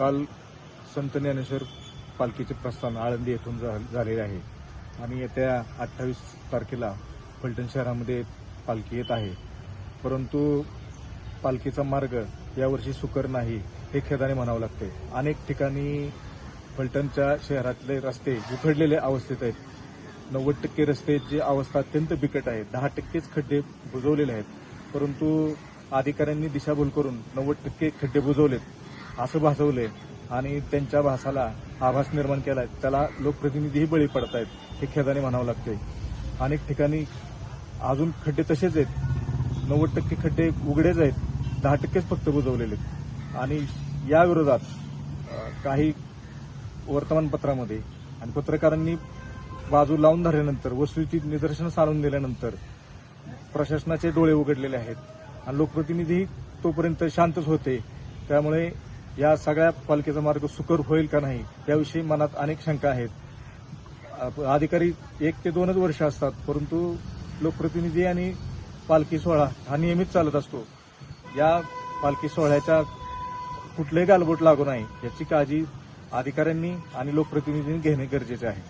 काल संत ज्ञानेश्वर पालखीचे प्रस्थान आळंदी येथून झा- झालेले आहे. आणि येत्या अठ्ठावीस तारखेला फलटण शहरामध्ये पालखी येत आहे. परंतु पालखीचा मार्ग यावर्षी सुकर नाही हे खेदाने म्हणावं लागते. अनेक ठिकाणी फलटणच्या शहरातले रस्ते उखडलेले अवस्थेत आहेत. नव्वद टक्के रस्त्याची अवस्था अत्यंत बिकट आहे दहा टक्केच खड्डे बुजवलेले आहेत. परंतु अधिकाऱ्यांनी दिशाभूल करून नव्वद टक्के खड्डे बुजवलेत. असं भासवलंय. आणि त्यांच्या भासाला आभास निर्माण केलाय. त्याला लोकप्रतिनिधीही बळी पडत आहेत हे खेदाने म्हणावं लागते अनेक ठिकाणी अजून खड्डे तसेच आहेत. नव्वद टक्के खड्डे उघडेच आहेत. दहा टक्केच फक्त बुजवलेले आहेत. आणि या विरोधात काही वर्तमानपत्रामध्ये आणि पत्रकारांनी बाजू लावून धरल्यानंतर वस्तूची निदर्शनं सारून दिल्यानंतर प्रशासनाचे डोळे उघडलेले आहेत. आणि लोकप्रतिनिधी तोपर्यंत शांतच होते. त्यामुळे या सगळ्या पालिकेचा मार्ग सुकर होईल का नाही याविषयी मनात अनेक शंका आहेत. अधिकारी एक ते दोनच वर्ष असतात परंतु लोकप्रतिनिधी आणि पालखी सोहळा हा नियमित चालत असतो. या पालखी सोहळ्याच्या कुठलंही गालबोट लागू नाही याची काळजी अधिकाऱ्यांनी आणि लोकप्रतिनिधींनी घेणे गरजेचे आहे.